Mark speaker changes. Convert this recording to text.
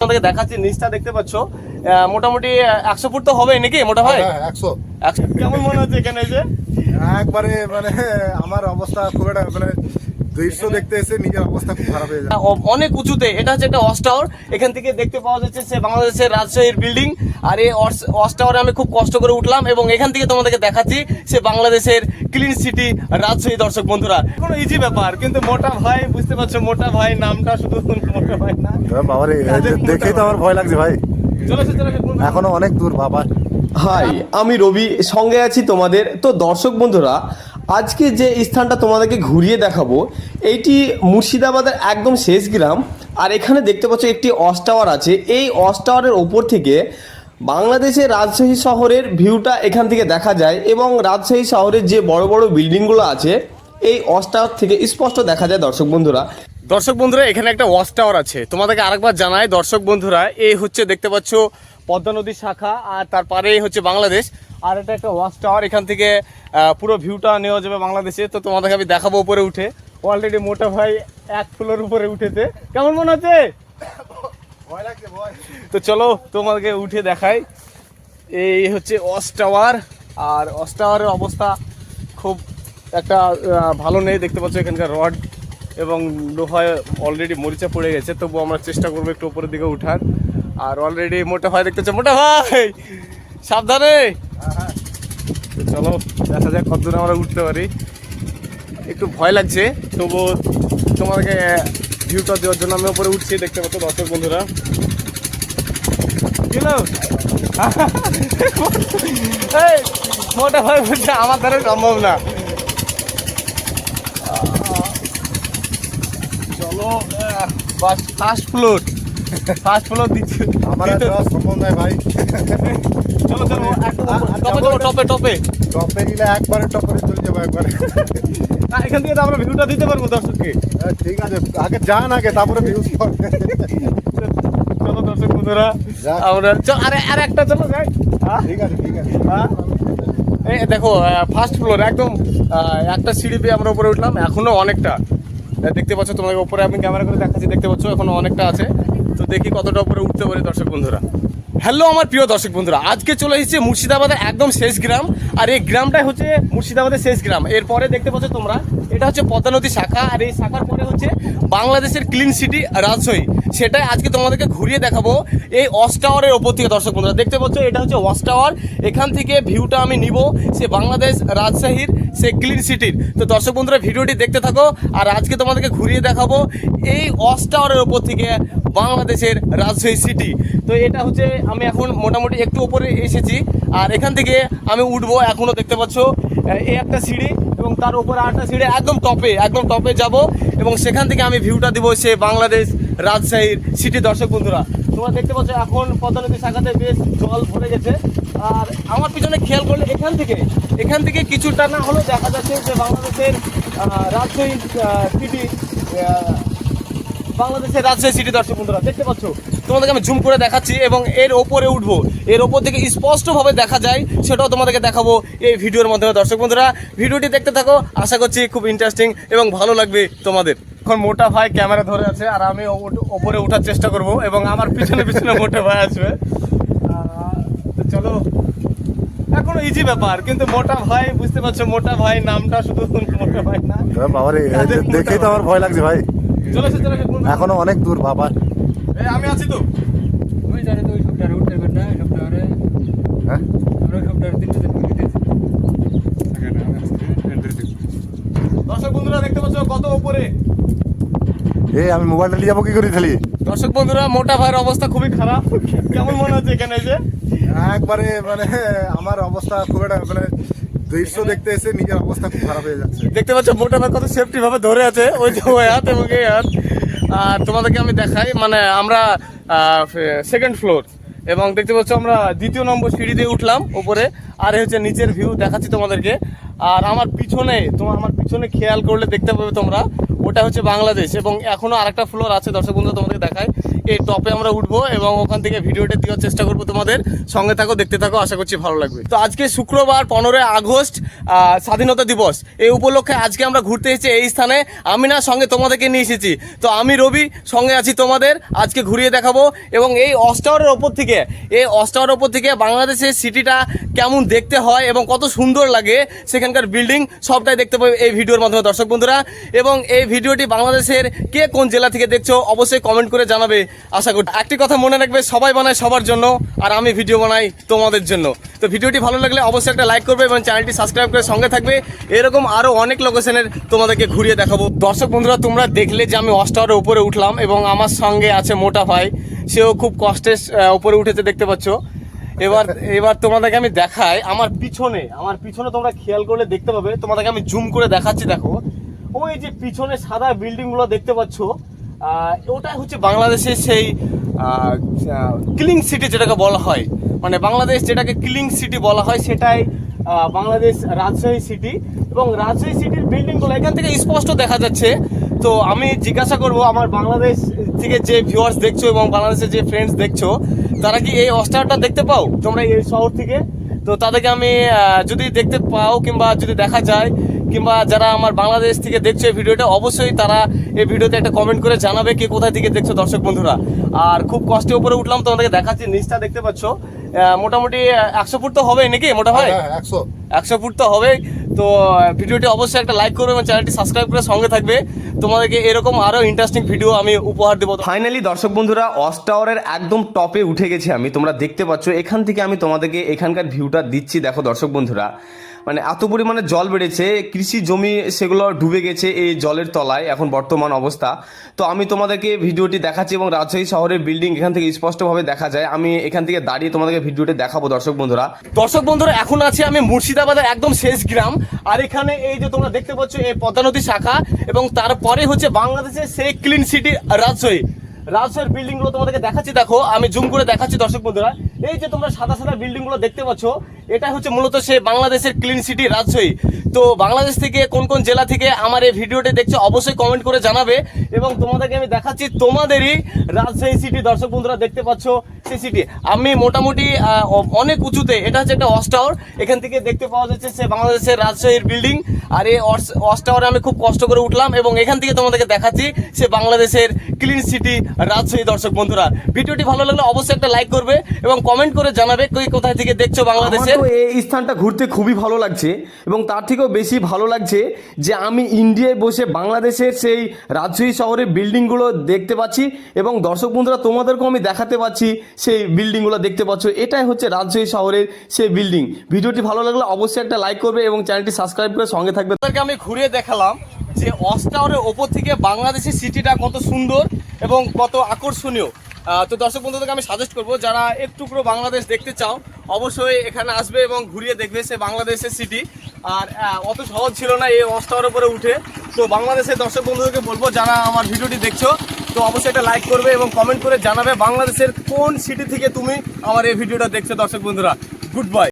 Speaker 1: তোমাদেরকে দেখাচ্ছি নিচটা দেখতে পাচ্ছ। মোটামুটি একশো ফুট তো হবে নাকি মোটা ভাই?
Speaker 2: হ্যাঁ, একশো।
Speaker 1: কেমন মনে হচ্ছে এখানে এসে?
Speaker 2: একবারে মানে আমার অবস্থা খুব একটা মানে দৃশ্য দেখতে এসে নিজের অবস্থা খুব খারাপ হয়ে যায়
Speaker 1: অনেক উঁচুতে এটা হচ্ছে একটা অস্টাওয়ার টাওয়ার। এখান থেকে দেখতে পাওয়া যাচ্ছে সে বাংলাদেশের রাজশাহীর বিল্ডিং। আর এই ওয়াচ টাওয়ারে আমি খুব কষ্ট করে উঠলাম এবং এখান থেকে তোমাদেরকে দেখাচ্ছি সে বাংলাদেশের ক্লিন সিটি রাজশাহী দর্শক বন্ধুরা। কোনো ইজি ব্যাপার কিন্তু মোটা ভাই বুঝতে পারছ মোটা ভাই নামটা শুধু মোটা ভাই না।
Speaker 2: বাবারে দেখেই তো আমার ভয় লাগছে ভাই। এখনও অনেক দূর বাবা।
Speaker 3: হাই আমি রবি সঙ্গে আছি তোমাদের। তো দর্শক বন্ধুরা আজকে যে স্থানটা তোমাদেরকে ঘুরিয়ে দেখাবো এইটি মুর্শিদাবাদের একদম শেষ গ্রাম। আর এখানে দেখতে পাচ্ছ একটি অস টাওয়ার আছে। এই অস টাওয়ারের ওপর থেকে বাংলাদেশের রাজশাহী শহরের ভিউটা এখান থেকে দেখা যায় এবং রাজশাহী শহরের যে বড় বড় বিল্ডিংগুলো আছে, এই অস টাওয়ার থেকে স্পষ্ট দেখা যায় দর্শক বন্ধুরা।
Speaker 1: দর্শক বন্ধুরা, এখানে একটা ওয়াচ টাওয়ার আছে। তোমাদেরকে আরেকবার জানাই, দর্শক বন্ধুরা এই হচ্ছে দেখতে পাচ্ছ পদ্মা নদীর শাখা আর তার হচ্ছে বাংলাদেশ। আর এটা একটা ওয়াচ টাওয়ার, এখান থেকে পুরো ভিউটা নেওয়া যাবে বাংলাদেশে। তো তোমাদেরকে আমি দেখাবো উপরে উঠে। অলরেডি মোটা ভাই এক ফ্লোর উপরে উঠেছে। কেমন মনে হচ্ছে? তো চলো তোমাকে উঠে দেখাই। এই হচ্ছে অস টাওয়ার, আর অস টাওয়ারের অবস্থা খুব একটা ভালো নেই। দেখতে পাচ্ছ এখানকার রড এবং লোহায় অলরেডি মরিচা পড়ে গেছে, তবু আমরা চেষ্টা করব একটু উপরের দিকে উঠার। আর অলরেডি মোটা ভাই দেখতেছে মোটা ভাই! সাবধানে! চলো, দেখা যাক কতদূর আমরা উঠতে পারি। একটু ভয় লাগছে তবু তোমাদেরকে ভিউটা দেওয়ার জন্য আমি উপরে উঠছি, দেখতে পাচ্ছ দর্শক বন্ধুরা। মোটা ভাই বলছে, আমার দ্বারা সম্ভব না। চলো ফার্স্ট ফ্লোর ফার্স্ট ফ্লোর দিচ্ছে।
Speaker 2: আমার সম্ভব নয় ভাই।
Speaker 1: টপে চলো টপে টপে।
Speaker 2: টপে গেলে একবারে টপরে চলে যাব একবারে।
Speaker 1: না, এখান থেকে তো আমরা ভিউটা দিতে পারব দর্শককে।
Speaker 2: হ্যাঁ, ঠিক আছে আগে যান আগে তারপরে
Speaker 1: চলো দর্শক বন্ধুরা আমরা আরে আর একটা চলো যাই। হ্যাঁ
Speaker 2: ঠিক আছে ঠিক আছে।
Speaker 1: হ্যাঁ? দেখো ফার্স্ট ফ্লোর একদম একটা সিঁড়ি পেয়ে আমরা উপরে উঠলাম এখনও অনেকটা। দেখতে পাচ্ছ তোমাকে উপরে আমি ক্যামেরা করে দেখাচ্ছি দেখতে পাচ্ছ এখনও অনেকটা আছে। তো দেখি কতটা উপরে উঠতে পারি দর্শক বন্ধুরা। হ্যালো আমার প্রিয় দর্শক বন্ধুরা, আজকে চলে এসেছি মুর্শিদাবাদের একদম শেষ গ্রাম, আর এই গ্রামটাই হচ্ছে মুর্শিদাবাদের শেষ গ্রাম। এরপরে দেখতে পাচ্ছ তোমরা, এটা হচ্ছে পদ্মা নদী শাখা, আর এই শাখার পরে হচ্ছে বাংলাদেশের ক্লিন সিটি রাজশাহী। সেটাই আজকে তোমাদেরকে ঘুরিয়ে দেখাবো এই ওয়াচ টাওয়ারের ওপর থেকে দর্শক বন্ধুরা। দেখতে পাচ্ছ, এটা হচ্ছে ওয়াচ টাওয়ার, এখান থেকে ভিউটা আমি নিব, সে বাংলাদেশ রাজশাহীর, সে ক্লিন সিটির। তো দর্শক বন্ধুরা, ভিডিওটি দেখতে থাকো, আর আজকে তোমাদেরকে ঘুরিয়ে দেখাবো এই ওয়াচ টাওয়ারের ওপর থেকে বাংলাদেশের রাজশাহী সিটি তো এটা হচ্ছে আমি এখন মোটামুটি একটু উপরে এসেছি, আর এখান থেকে আমি উঠবো এখনও দেখতে পাচ্ছ এই একটা সিঁড়ি এবং তার উপরে আরেকটা সিঁড়ি একদম টপে একদম টপে যাব এবং সেখান থেকে আমি ভিউটা দিব সে বাংলাদেশ রাজশাহীর সিটি দর্শক বন্ধুরা। তোমরা দেখতে পাচ্ছ এখন পদ্মা নদী শাখাতে বেশ জল ভরে গেছে, আর আমার পিছনে খেয়াল করলে এখান থেকে এখান থেকে কিছুটা না হলেও দেখা যাচ্ছে যে বাংলাদেশের রাজশাহী সিটি বাংলাদেশের রাজশাহী সিটি দর্শক বন্ধুরা দেখতে পাচ্ছ? তোমাদেরকে আমি জুম করে দেখাচ্ছি এবং এর ওপরে উঠবো। এর ওপর থেকে স্পষ্টভাবে দেখা যায় সেটাও তোমাদেরকে দেখাবো এই ভিডিওর মাধ্যমে। দর্শক বন্ধুরা ভিডিওটি দেখতে থাকো আশা করছি খুব ইন্টারেস্টিং এবং ভালো লাগবে তোমাদের। এখন মোটা ভাই ক্যামেরা ধরে আছে আর আমি ওপরে ওঠার চেষ্টা করব এবং আমার পিছনে পিছনে মোটা ভাই আসবে। চলো। এখনও ইজি ব্যাপার কিন্তু মোটা ভাই বুঝতে পারছ মোটা ভাই নামটা শুধু মোটা ভাই না।
Speaker 2: বাবারে দেখেই তো আমার ভয় লাগছে ভাই। এখনও অনেক দূর বাবা।
Speaker 1: আমি আছি তো।
Speaker 4: ওই জানে তো ওই সপ্তাহে উঠতে পারবে না সপ্তাহে
Speaker 2: হ্যাঁ?
Speaker 4: সপ্তাহে তিনটে দিন করে
Speaker 1: দর্শক বন্ধুরা দেখতে পাচ্ছ কত উপরে?
Speaker 2: এই আমি মোবাইলটা নিয়ে যাব কি করে তাহলে
Speaker 1: দর্শক বন্ধুরা মোটা ভাইয়ের অবস্থা খুবই খারাপ। কেমন মনে হচ্ছে এখানে এসে?
Speaker 2: একবারে মানে আমার অবস্থা খুব একটা মানে দৃশ্য দেখতে এসে নিজের অবস্থা খুব খারাপ হয়ে যাচ্ছে।
Speaker 1: দেখতে পাচ্ছ, মোটা কত সেফটি ভাবে ধরে আছে, ওই যে ওই হাত এবং এই হাত। আর তোমাদেরকে আমি দেখাই মানে আমরা সেকেন্ড ফ্লোর এবং দেখতে পাচ্ছ, আমরা দ্বিতীয় নম্বর সিঁড়ি দিয়ে উঠলাম উপরে, আর হচ্ছে নিচের ভিউ দেখাচ্ছি তোমাদেরকে। আর আমার পিছনে, তোমার, আমার পিছনে খেয়াল করলে দেখতে পাবে তোমরা ওটা হচ্ছে বাংলাদেশ এবং এখনও আরেকটা ফ্লোর আছে, দর্শক বন্ধু তোমাদের দেখায়। এই টপে আমরা উঠবো এবং ওখান থেকে ভিডিওটা দেওয়ার চেষ্টা করব তোমাদের। সঙ্গে থাকো, দেখতে থাকো, আশা করছি ভালো লাগবে। তো আজকে শুক্রবার, পনেরোই আগস্ট স্বাধীনতা দিবস। এই উপলক্ষে আজকে আমরা ঘুরতে এসেছি এই স্থানে। আমি না, সঙ্গে তোমাদেরকে নিয়ে এসেছি। তো আমি, রবি, সঙ্গে আছি তোমাদের। আজকে ঘুরিয়ে দেখাবো এবং এই অস্টাওয়ারের ওপর থেকে, এই অস্টাওয়ারের ওপর থেকে বাংলাদেশের সিটিটা কেমন দেখতে হয় এবং কত সুন্দর লাগে, সেখানকার বিল্ডিং সবটাই দেখতে পাবে এই ভিডিওর মাধ্যমে, দর্শক বন্ধুরা। এবং এই ভিডিওটি বাংলাদেশের কে কোন জেলা থেকে দেখছ অবশ্যই কমেন্ট করে জানাবে। আশা করি একটি কথা মনে রাখবে, সবাই বানায় সবার জন্য, আর আমি ভিডিও বানাই তোমাদের জন্য। তো ভিডিওটি ভালো লাগলে অবশ্যই একটা লাইক করবে এবং চ্যানেলটি সাবস্ক্রাইব করে সঙ্গে থাকবে। এরকম আরও অনেক লোকেশনের তোমাদেরকে ঘুরিয়ে দেখাবো। দর্শক বন্ধুরা, তোমরা দেখলে যে আমি অস্টারের উপরে উঠলাম এবং আমার সঙ্গে আছে মোটা ভাই। সেও খুব কষ্টে উপরে উঠেছে দেখতে পাচ্ছ। এবার এবার তোমাদেরকে আমি দেখাই। আমার পিছনে আমার পিছনে তোমরা খেয়াল করলে দেখতে পাবে। তোমাদেরকে আমি জুম করে দেখাচ্ছি, দেখো। ওই যে পিছনে সাদা বিল্ডিংগুলো দেখতে পাচ্ছ আহ, ওটা হচ্ছে বাংলাদেশের সেই ক্লিং সিটি যেটাকে বলা হয়। মানে বাংলাদেশ যেটাকে ক্লিং সিটি বলা হয় সেটাই বাংলাদেশ রাজশাহী সিটি এবং রাজশাহী সিটির বিল্ডিংগুলো এখান থেকে স্পষ্ট দেখা যাচ্ছে। তো আমি জিজ্ঞাসা করব আমার বাংলাদেশ থেকে যে ভিউয়ার্স দেখছ এবং বাংলাদেশের যে ফ্রেন্ডস দেখছ তারা কি এই অস্টারটা দেখতে পাও? তোমরা এই শহর থেকে? তো তাদেরকে আমি যদি দেখতে পাও কিংবা যদি দেখা যায়, কিংবা যারা আমার বাংলাদেশ থেকে দেখছে এই ভিডিওটা, অবশ্যই তারা এই ভিডিওতে একটা কমেন্ট করে জানাবে কে কোথায় থেকে দেখছ দর্শক বন্ধুরা। আর খুব কষ্টে উপরে উঠলাম, তোমাদেরকে দেখাচ্ছি, নিচটা দেখতে পাচ্ছ। মোটামুটি একশো ফুট তো হবে নাকি মোটা ভাই?
Speaker 2: হ্যাঁ একশো।
Speaker 1: একশো ফুট তো হবে তো ভিডিওটি অবশ্যই একটা লাইক করবে এবং চ্যানেলটি সাবস্ক্রাইব করে সঙ্গে থাকবে। তোমাদেরকে এরকম আরও ইন্টারেস্টিং ভিডিও আমি উপহার দেবো।
Speaker 3: ফাইনালি দর্শক বন্ধুরা অস টাওয়ারের একদম টপে উঠে গেছি আমি। তোমরা দেখতে পাচ্ছ এখান থেকে আমি তোমাদেরকে এখানকার ভিউটা দিচ্ছি। দেখো দর্শক বন্ধুরা মানে এত পরিমাণে জল বেড়েছে, কৃষি জমি সেগুলো ডুবে গেছে এই জলের তলায়, এখন বর্তমান অবস্থা। তো আমি তোমাদেরকে ভিডিওটি দেখাচ্ছি এবং রাজশাহী শহরের বিল্ডিং এখান থেকে স্পষ্টভাবে দেখা যায়। আমি এখান থেকে দাঁড়িয়ে তোমাদেরকে ভিডিওটি দেখাবো, দর্শক বন্ধুরা।
Speaker 1: দর্শক বন্ধুরা, এখন আছে আমি মুর্শিদাবাদের একদম শেষ গ্রাম। আর এখানে এই যে তোমরা দেখতে পাচ্ছ, এই পদ্মা নদী শাখা এবং তারপরে হচ্ছে বাংলাদেশের সেই ক্লিন সিটি রাজশাহী। রাজশাহীর বিল্ডিংগুলো তোমাদেরকে দেখাচ্ছি, দেখো, আমি জুম করে দেখাচ্ছি, দর্শক বন্ধুরা। এই যে তোমরা সাদা সাদা বিল্ডিংগুলো দেখতে পাচ্ছ এটা হচ্ছে মূলত সে বাংলাদেশের ক্লিন সিটি রাজশাহী। তো বাংলাদেশ থেকে কোন কোন জেলা থেকে আমার এই ভিডিওটি দেখছ অবশ্যই কমেন্ট করে জানাবে এবং তোমাদেরকে আমি দেখাচ্ছি তোমাদেরই রাজশাহী সিটি দর্শক বন্ধুরা, দেখতে পাচ্ছ সেই সিটি আমি মোটামুটি অনেক উঁচুতে, এটা হচ্ছে একটা ওয়াচ টাওয়ার এখান থেকে দেখতে পাওয়া যাচ্ছে সে বাংলাদেশের রাজশাহীর বিল্ডিং আর এই ওয়াচ টাওয়ারে আমি খুব কষ্ট করে উঠলাম এবং এখান থেকে তোমাদেরকে দেখাচ্ছি সে বাংলাদেশের ক্লিন সিটি রাজশাহী। দর্শক বন্ধুরা, ভিডিওটি ভালো লাগলে অবশ্যই একটা লাইক করবে এবং কমেন্ট করে জানাবে কোথায় থেকে দেখছ বাংলাদেশের
Speaker 3: এই স্থানটা ঘুরতে খুবই ভালো লাগছে এবং তার থেকেও বেশি ভালো লাগছে যে আমি ইন্ডিয়ায় বসে বাংলাদেশের সেই রাজশাহী শহরের বিল্ডিংগুলো দেখতে পাচ্ছি এবং দর্শক বন্ধুরা, তোমাদেরকেও আমি দেখাতে পাচ্ছি সেই বিল্ডিংগুলো দেখতে পাচ্ছ। এটাই হচ্ছে রাজশাহী শহরের সেই বিল্ডিং। ভিডিওটি ভালো লাগলে অবশ্যই একটা লাইক করবে এবং চ্যানেলটি সাবস্ক্রাইব করে সঙ্গে থাকবে।
Speaker 1: আপনাদেরকে আমি ঘুরিয়ে দেখালাম যে অস্টাওয়ারের ওপর থেকে বাংলাদেশের সিটিটা কত সুন্দর এবং কত আকর্ষণীয়। তো দর্শক বন্ধুদেরকে আমি সাজেস্ট করব, যারা একটুকরো বাংলাদেশ দেখতে চাও, অবশ্যই এখানে আসবে এবং ঘুরিয়ে দেখবে সে বাংলাদেশের সিটি আর অত সহজ ছিল না এই অস্টাওয়ারের উপরে উঠে। তো বাংলাদেশের দর্শক বন্ধুদেরকে বলব, যারা আমার ভিডিওটি দেখছ, তো অবশ্যই একটা লাইক করবে এবং কমেন্ট করে জানাবে বাংলাদেশের কোন সিটি থেকে তুমি আমার এই ভিডিওটা দেখছ দর্শক বন্ধুরা। Good bye